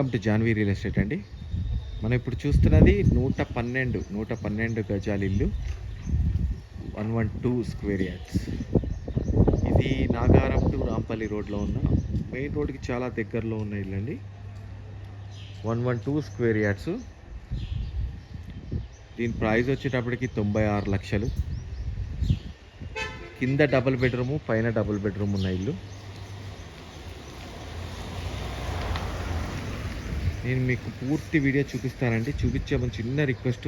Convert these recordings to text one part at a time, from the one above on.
Welcome to Janvi real estate అండి. మనం ఇప్పుడు చూస్తున్నది నూట పన్నెండు నూట పన్నెండు గజాల ఇల్లు one one two square yards. ఇది నాగారం టు రాంపల్లి రోడ్లో ఉన్న మెయిన్ రోడ్కి చాలా దగ్గరలో ఉన్న ఇల్లు అండి one one two square yards. దీని ప్రైస్ వచ్చేటప్పటికి తొంభై ఆరు లక్షలు. కింద డబుల్ బెడ్రూము పైన డబుల్ బెడ్రూమ్ ఉన్న ఇల్లు. నేను మీకు పూర్తి వీడియో చూపిస్తానండి. చూపించే ముందు చిన్న రిక్వెస్ట్.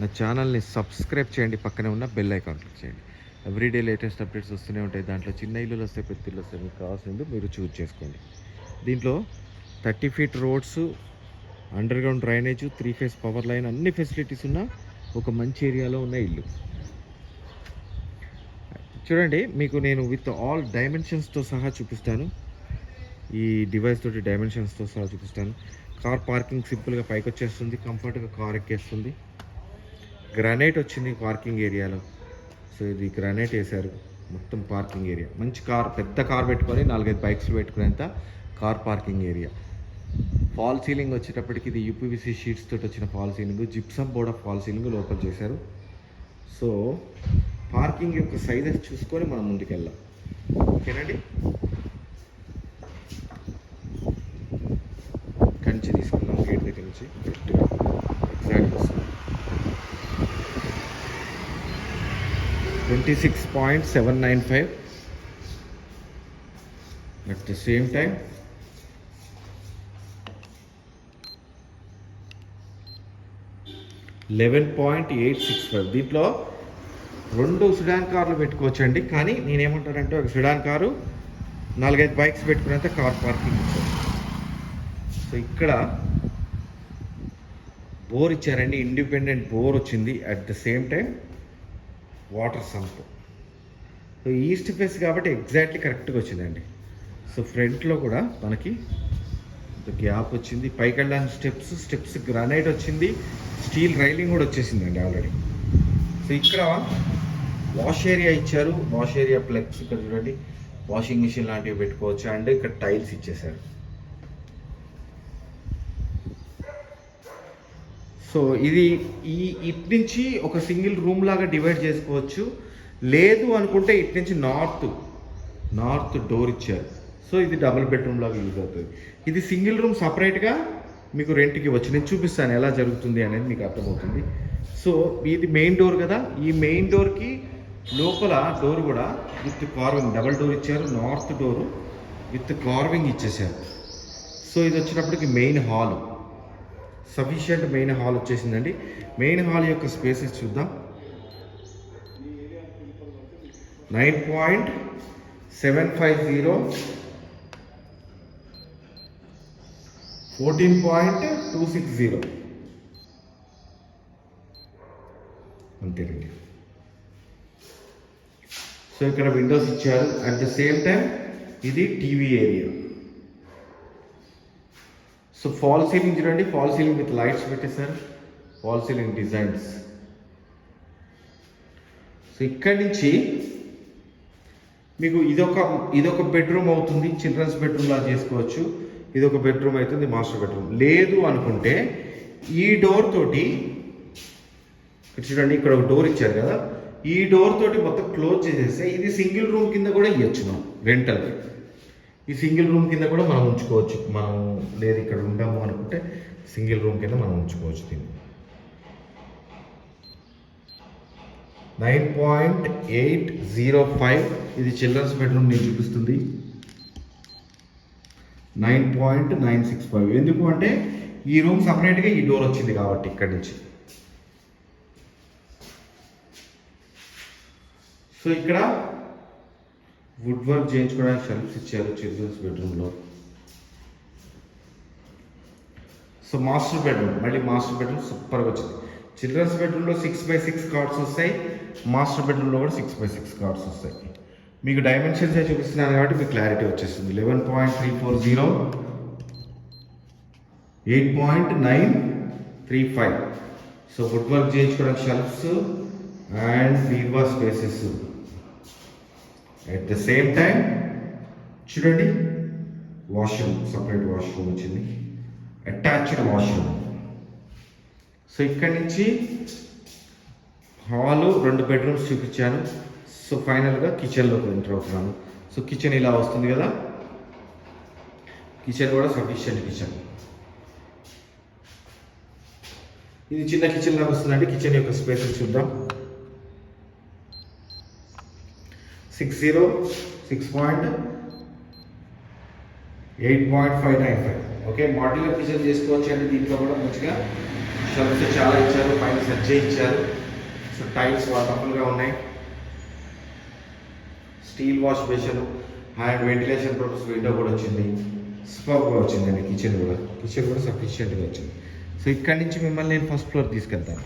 నా ఛానల్ని సబ్స్క్రైబ్ చేయండి. పక్కనే ఉన్న బెల్ ఐకాన్ క్లిక్ చేయండి. ఎవ్రీడే లేటెస్ట్ అప్డేట్స్ వస్తూనే ఉంటాయి. దాంట్లో చిన్న ఇల్లులు వస్తాయి పెద్ద ఇల్లు వస్తాయి మీకు కావాల్సింది మీరు చూజ్ చేసుకోండి. దీంట్లో thirty feet roads underground drainage three phase power line అన్ని ఫెసిలిటీస్ ఉన్న ఒక మంచి ఏరియాలో ఉన్న ఇల్లు. చూడండి మీకు నేను విత్ ఆల్ డైమెన్షన్స్తో సహా చూపిస్తాను. ఈ డివైస్ తోటి డైమెన్షన్స్తో సహా చూపిస్తాను. కార్ పార్కింగ్ సింపుల్గా పైకి వచ్చేస్తుంది కంఫర్ట్గా కార్ ఎక్కేస్తుంది. గ్రానైట్ వచ్చింది పార్కింగ్ ఏరియాలో. సో ఇది గ్రానైట్ వేశారు. మొత్తం పార్కింగ్ ఏరియా. మంచి కార్ పెద్ద కార్ పెట్టుకొని నాలుగైదు bikes పెట్టుకునేంత car parking area. Fall ceiling వచ్చేటప్పటికి ఇది యూపీవీసీ షీట్స్ తోటి వచ్చిన fall ceiling. Gypsum board of fall ceiling లోపల చేశారు. సో పార్కింగ్ యొక్క సైజెస్ చూసుకొని మనం ముందుకెళ్ళాం ఓకేనండి? నుంచి తీసుకున్నాం గేట్ దగ్గర నుంచి. కరెక్ట్గా exact twenty six point seven nine five at the same time eleven point eight six five దీంట్లో రెండు సుడాన్ కార్లు పెట్టుకోవచ్చండి. కానీ నేనేమంటానంటే ఒక సుడాన్ కారు నాలుగైదు బైక్స్ పెట్టుకున్నంత కార్ పార్కింగ్ ఇచ్చారు సో ఇక్కడ బోర్ ఇచ్చారండి. ఇండిపెండెంట్ బోర్ వచ్చింది. At the same time water sump so east face కాబట్టి ఎగ్జాక్ట్లీ కరెక్ట్గా వచ్చిందండి. సో ఫ్రంట్లో కూడా మనకి గ్యాప్ వచ్చింది. పైకి వెళ్ళడానికి స్టెప్స్ స్టెప్స్ గ్రానైట్ వచ్చింది. స్టీల్ రైలింగ్ కూడా వచ్చేసిందండి ఆల్రెడీ సో ఇక్కడ వాష్ ఏరియా ఇచ్చారు. వాష్ ఏరియా ప్లగ్స్ ఇక్కడ చూడండి. వాషింగ్ మిషన్ లాంటివి పెట్టుకోవచ్చు. అండ్ ఇక్కడ టైల్స్ ఇచ్చేసారు సో ఇది ఈ ఇటు నుంచి ఒక సింగిల్ రూమ్ లాగా డివైడ్ చేసుకోవచ్చు. లేదు అనుకుంటే ఇటు నుంచి నార్త్ నార్త్ డోర్ ఇచ్చారు. సో ఇది డబుల్ బెడ్రూమ్ లాగా యూజ్ అవుతుంది. ఇది సింగిల్ రూమ్ సపరేట్గా మీకు రెంట్కి వచ్చి నేను చూపిస్తాను ఎలా జరుగుతుంది అనేది మీకు అర్థమవుతుంది. సో ఇది మెయిన్ డోర్ కదా. ఈ మెయిన్ డోర్కి లోపల డోర్ కూడా విత్ కార్వింగ్ డబల్ డోర్ ఇచ్చారు నార్త్ డోరు విత్ కార్వింగ్ ఇచ్చేసారు. సో ఇది వచ్చినప్పటికి main hall. Sufficient main hall వచ్చేసిందండి. మెయిన్ హాల్ యొక్క స్పేసెస్ చూద్దాం. Nine point seven five zero fourteen point two six zero అంతేనండి. సో ఇక్కడ విండోస్ ఇచ్చారు. అట్ ద సేమ్ టైం ఇది TV area so fall ceiling చూడండి. ఫాల్ సీలింగ్ విత్ లైట్స్ పెట్టేశారు fall ceiling designs so ఇక్కడి నుంచి మీకు ఇదొక ఇదొక బెడ్రూమ్ అవుతుంది. చిల్డ్రన్స్ బెడ్రూమ్ లా చేసుకోవచ్చు. ఇదొక బెడ్రూమ్ అవుతుంది మాస్టర్ బెడ్రూమ్ లేదు అనుకుంటే ఈ డోర్ తోటి ఇక్కడ చూడండి ఇక్కడ ఒక డోర్ ఇచ్చారు కదా. ఈ డోర్ తోటి మొత్తం క్లోజ్ చేసేస్తే ఇది సింగిల్ రూమ్ కింద కూడా ఇవ్వచ్చు మనం రెంటల్కి ఈ సింగిల్ రూమ్ కింద కూడా మనం ఉంచుకోవచ్చు. మనం లేదు ఇక్కడ ఉండాము అనుకుంటే సింగిల్ రూమ్ కింద మనం ఉంచుకోవచ్చు దీన్ని. Nine point eight zero five ఇది చిల్డ్రన్స్ బెడ్రూమ్ నేను చూపిస్తుంది. Nine point nine six five. ఎందుకు అంటే ఈ రూమ్ సపరేట్గా ఈ డోర్ వచ్చింది కాబట్టి ఇక్కడి నుంచి. సో ఇక్కడ వుడ్ వర్క్ చేయించుకోవడానికి షెల్ఫ్స్ ఇచ్చారు చిల్డ్రన్స్ బెడ్రూమ్లో సో మాస్టర్ బెడ్రూమ్ మళ్ళీ మాస్టర్ బెడ్రూమ్ సూపర్గా వచ్చింది. చిల్డ్రన్స్ బెడ్రూమ్లో సిక్స్ బై సిక్స్ కార్డ్స్ వస్తాయి మాస్టర్ బెడ్రూమ్లో కూడా సిక్స్ బై సిక్స్ కార్డ్స్ వస్తాయి. మీకు డైమెన్షన్స్ చూపిస్తున్నాను కాబట్టి మీకు క్లారిటీ వచ్చేస్తుంది. Eleven point three four zero eight point nine three five so wood work చేయించుకోవడానికి shelves and బీవా spaces at the same time చూడండి వాష్రూమ్ సపరేట్ వాష్రూమ్ వచ్చింది. అటాచ్డ్ వాష్రూమ్ సో ఇక్కడి నుంచి హాలు రెండు బెడ్రూమ్స్ చూపించాను. సో ఫైనల్గా కిచెన్లోకి ఎంటర్ అవుతున్నాను. సో కిచెన్ ఇలా వస్తుంది కదా. కిచెన్ కూడా సఫిషియంట్ కిచెన్ ఇది చిన్న కిచెన్ లాగా వస్తుందండి. కిచెన్ యొక్క స్పేస్ చూద్దాం. Six zero six point eight point five nine five okay model kitchen చేసుకోవచ్చు అండి దీంట్లో కూడా మంచిగా షర్ట్స్ చాలా ఇచ్చారు పైన సెట్ ఇచ్చారు సో టైల్స్ వాటర్ఫుల్గా ఉన్నాయి. Steel wash basin and ventilation purpose window కూడా వచ్చింది. సూపర్గా వచ్చిందండి కిచెన్ కూడా. కిచెన్ కూడా సఫిషియెంట్గా వచ్చింది. సో ఇక్కడి నుంచి మిమ్మల్ని నేను ఫస్ట్ ఫ్లోర్ తీసుకెళ్తాను.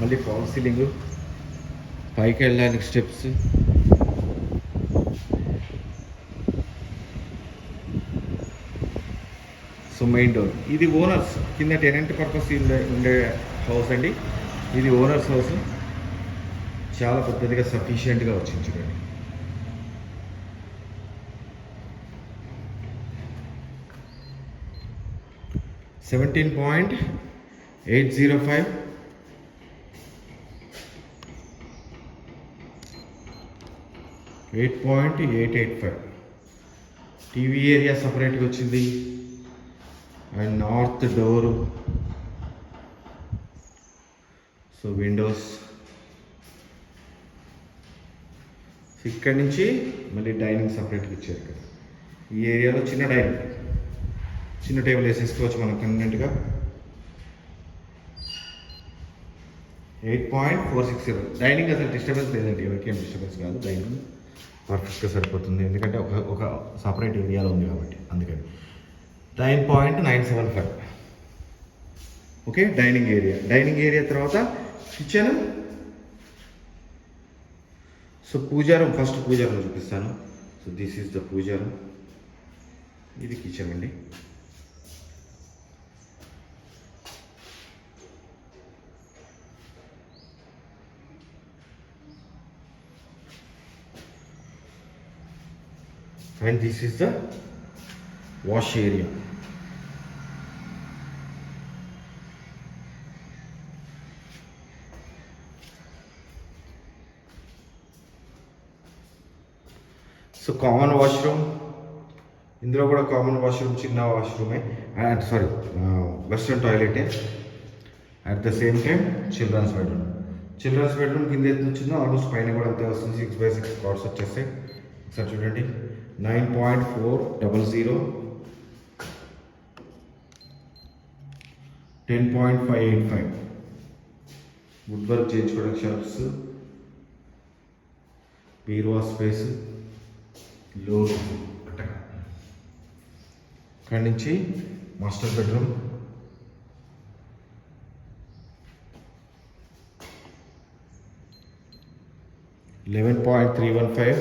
మళ్ళీ ఫాల్ సీలింగ్ పైకి వెళ్ళడానికి స్టెప్స్ సో మెయిన్ డోర్ ఇది ఓనర్స్ కింద టెనెంట్ పర్పస్ ఉండే హౌస్ అండి. ఇది ఓనర్స్ హౌస్ చాలా పెద్దదిగా సఫిషియెంట్గా వచ్చింది చూడండి. Seventeen point eight zero five eight point eight eight five TV area సపరేట్గా వచ్చింది. And north door so windows ఇక్కడి నుంచి మళ్ళీ డైనింగ్ సపరేట్గా ఇచ్చారు ఇక్కడ. ఈ ఏరియాలో చిన్న డైనింగ్ చిన్న టేబుల్ వేసేసుకోవచ్చు మనం కన్వీనెంట్గా eight point four six zero dining అసలు డిస్టర్బెన్స్ లేదండి. ఎవరికేం డిస్టర్బెన్స్ కాదు. డైనింగ్ పర్ఫెక్ట్గా సరిపోతుంది. ఎందుకంటే ఒక ఒక సపరేట్ ఏరియాలో ఉంది కాబట్టి అందుకని. Nine point nine seven five okay dining area dining area తర్వాత kitchen so puja room first puja room చూపిస్తాను. So this is the puja room. ఇది కిచెన్ అండి. And this is the wash area. So common washroom ఇందులో కూడా common washroom చిన్న వాష్రూమే and sorry western టాయిలెటే at the same time children's bedroom children's bedroom కింద ఎత్తు వచ్చిందో ఆల్మోస్ట్ పైన కూడా అంతే వస్తుంది. సిక్స్ బై సిక్స్ కార్డ్స్ వచ్చేస్తాయి. ఒకసారి చూడండి. Nine point four double zero. Ten point five eight five. Wood work చేయించుకోవడానికి షెల్ఫ్స్ బీరువా స్పేస్లో అక్కడి నుంచి master bedroom eleven point three one five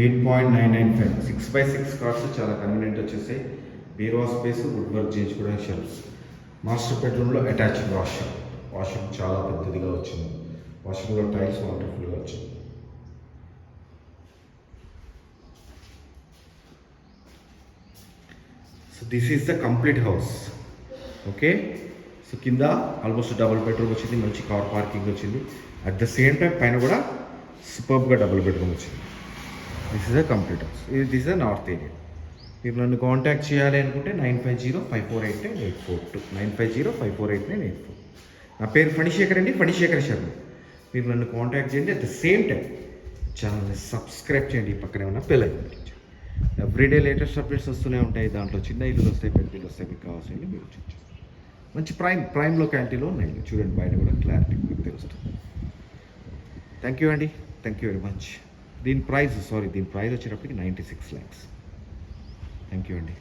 eight point nine nine five. Six by six cards చాలా convenient వచ్చేసాయి బీరువా స్పేస్ వుడ్ వర్క్ చేయించుకోవడానికి shelves master బెడ్రూమ్లో అటాచ్డ్ వాష్రూమ్ వాష్రూమ్ చాలా పెద్దదిగా వచ్చింది. వాష్రూమ్లో టైల్స్ వండర్ఫుల్గా వచ్చింది. So this is the complete house okay so కింద ఆల్మోస్ట్ డబుల్ బెడ్రూమ్ వచ్చింది. మంచి కార్ పార్కింగ్ వచ్చింది. అట్ ద సేమ్ టైం పైన కూడా సూపర్గా డబుల్ బెడ్రూమ్ వచ్చింది. This is the complete house ఇది దిస్ ద నార్త్ ఏరియా మీరు నన్ను కాంటాక్ట్ చేయాలి అనుకుంటే nine five zero five four eight nine eight four two. Nine five zero five four eight nine eight four. నా పేరు ఫణిశేఖర్ అండి. ఫణిశేఖర్ శర్మ. మీరు నన్ను కాంటాక్ట్ చేయండి. అట్ ద సేమ్ టైం ఛానల్ని సబ్స్క్రైబ్ చేయండి. పక్కన ఏమైనా ఉన్న bell icon everyday latest updates వస్తూనే ఉంటాయి. దాంట్లో చిన్న ఇల్లు వస్తాయి పెద్ద ఇల్లు వస్తాయి. మీకు కావాల్సింది మీరు చూసి మంచి ప్రైమ్ ప్రైమ్ లొకాలిటీలో ఉన్నాయి. చూడండి బయట కూడా క్లారిటీ మీకు తెలుస్తుంది. థ్యాంక్ యూ అండి. థ్యాంక్ యూ వెరీ మచ్ దీని ప్రైస్ సారీ దీని ప్రైస్ వచ్చేటప్పటికి ninety six lakhs thank you అండి.